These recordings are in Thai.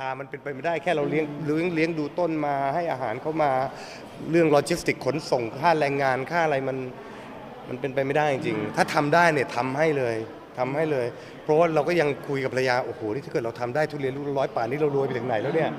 อ่ามันเป็นไปไม่ได้แค่เราเลี้ยงเลี้ยงเลี้ยงดูต้นมาให้อาหารเขามาเรื่องโลจิสติกขนส่งค่าแรงงานค่าอะไรมันมันเป็นไปไม่ได้จริงๆถ้าทำได้เนี่ยทำให้เลยทำให้เลย เพราะว่าเราก็ยังคุยกับภรรยาโอ้โหนี่ถ้าเกิดเราทำได้ทุเรียนลูกละร้อยป่านนี้เรารวยไปถึงไหนแล้วเนี่ย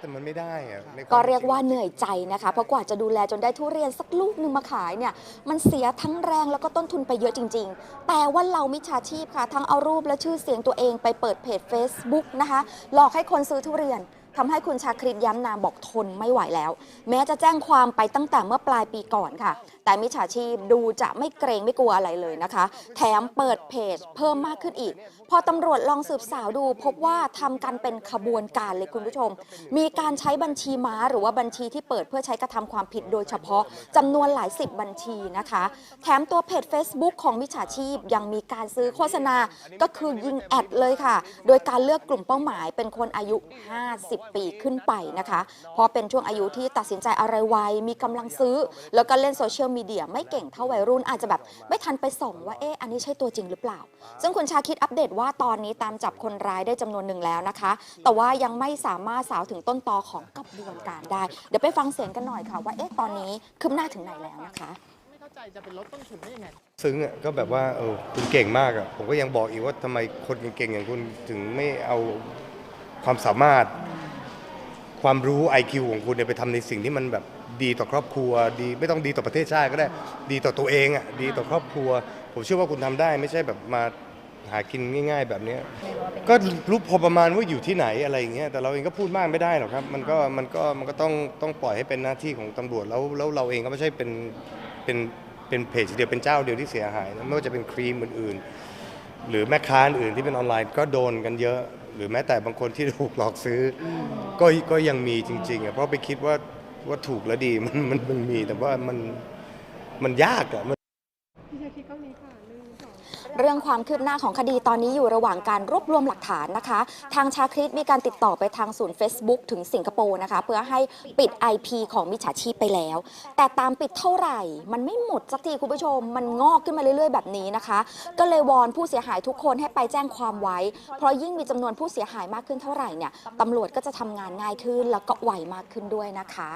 แต่มันไม่ได้อะในควมก็เรียกว่าเหนื่อยใจนะคะ เพราะกว่าจะดูแลจนได้ทุเรียนสักลูกหนึ่งมาขายเนี่ยมันเสียทั้งแรงแล้วก็ต้นทุนไปเยอะจริง ๆ แต่ว่าเรามิจฉาชีพค่ะ ทั้งเอารูปและชื่อเสียงตัวเองไปเปิดเพจ Facebook นะคะ หลอกให้คนซื้อทุเรียนทำให้คุณชาคริตย้ำนามบอกทนไม่ไหวแล้ว แม้จะแจ้งความไปตั้งแต่เมื่อปลายปีก่อนค่ะแต่มิจฉาชีพดูจะไม่เกรงไม่กลัวอะไรเลยนะคะ แถมเปิดเพจเพิ่มมากขึ้นอีก พอตำรวจลองสืบสาวดู พบว่าทำกันเป็นขบวนการเลยคุณผู้ชม มีการใช้บัญชีม้า หรือว่าบัญชีที่เปิดเพื่อใช้กระทำความผิดโดยเฉพาะจำนวนหลายสิบบัญชีนะคะ แถมตัวเพจ Facebook ของมิจฉาชีพยังมีการซื้อโฆษณาก็คือยิงแอดเลยค่ะ โดยการเลือกกลุ่มเป้าหมายเป็นคนอายุ 50 ปีขึ้นไปนะคะ เพราะเป็นช่วงอายุที่ตัดสินใจอะไรไวมีกำลังซื้อ แล้วก็เล่นโซเชียลมีเดียไม่เก่งเท่าวัยรุ่นอาจจะแบบไม่ทันไปส่องว่าเอ๊ะอันนี้ใช่ตัวจริงหรือเปล่า ซึ่งคุณชาคิดอัปเดตว่าตอนนี้ตามจับคนร้ายได้จำนวนหนึ่งแล้วนะคะ แต่ว่ายังไม่สามารถสาวถึงต้นตอของกระบวนการได้ เดี๋ยวไปฟังเสียงกันหน่อยค่ะว่าเอ๊ะตอนนี้คืบหน้าถึงไหนแล้วนะคะไม่เข้าใจจะเป็นลดต้นทุนได้ยังไงซึ้งอะก็แบบว่าเออคุณเก่งมากอะผมก็ยังบอกอีกว่าทำไมคนเก่งๆอย่างคุณถึงไม่เอาความสามารถ ความรู้ IQ ของคุณเนี่ยไปทำในสิ่งที่มันแบบดีต่อครอบครัว ดีไม่ต้องดีต่อประเทศชาติก็ได้ ดีต่อตัวเองอะดีต่อครอบครัว ผมเชื่อว่าคุณทำได้ไม่ใช่แบบมาหากินง่าย ๆ แบบเนี้ย ก็รู้พอประมาณว่าอยู่ที่ไหนอะไรอย่างเงี้ยแต่เราเองก็พูดมากไม่ได้หรอกครับ มันก็มันก็มันก็ต้องต้องปล่อยให้เป็นหน้าที่ของตำรวจแล้วแล้วเราเองก็ไม่ใช่เป็นเป็นเป็นเพจเดียวเป็นเจ้าเดียวที่เสียหายนะไม่ว่าจะเป็นครีมอื่นๆ หรือแม่ค้าอื่นที่เป็นออนไลน์ก็โดนกันเยอะ รือแม้แต่บางคนที่ถูกหลอกซื้ออก็ก็ยังมีจริงๆอะเพราะไปคิดว่าว่าถูกแล้วดีมันมันมันมีแต่ว่ามันมันยากอะ เรื่องความคืบหน้าของคดีตอนนี้อยู่ระหว่างการรวบรวมหลักฐานนะคะ ทางชาคริตมีการติดต่อไปทางศูนย์ Facebook ถึงสิงคโปร์นะคะ เพื่อให้ปิด IP ของมิจฉาชีพไปแล้ว แต่ตามปิดเท่าไหร่ มันไม่หมดสักทีคุณผู้ชม มันงอกขึ้นมาเรื่อยๆ แบบนี้นะคะ ก็เลยวอนผู้เสียหายทุกคนให้ไปแจ้งความไว้ เพราะยิ่งมีจำนวนผู้เสียหายมากขึ้นเท่าไหร่เนี่ยตำรวจก็จะทำงานง่ายขึ้นแล้วก็ไวมากขึ้นด้วยนะคะ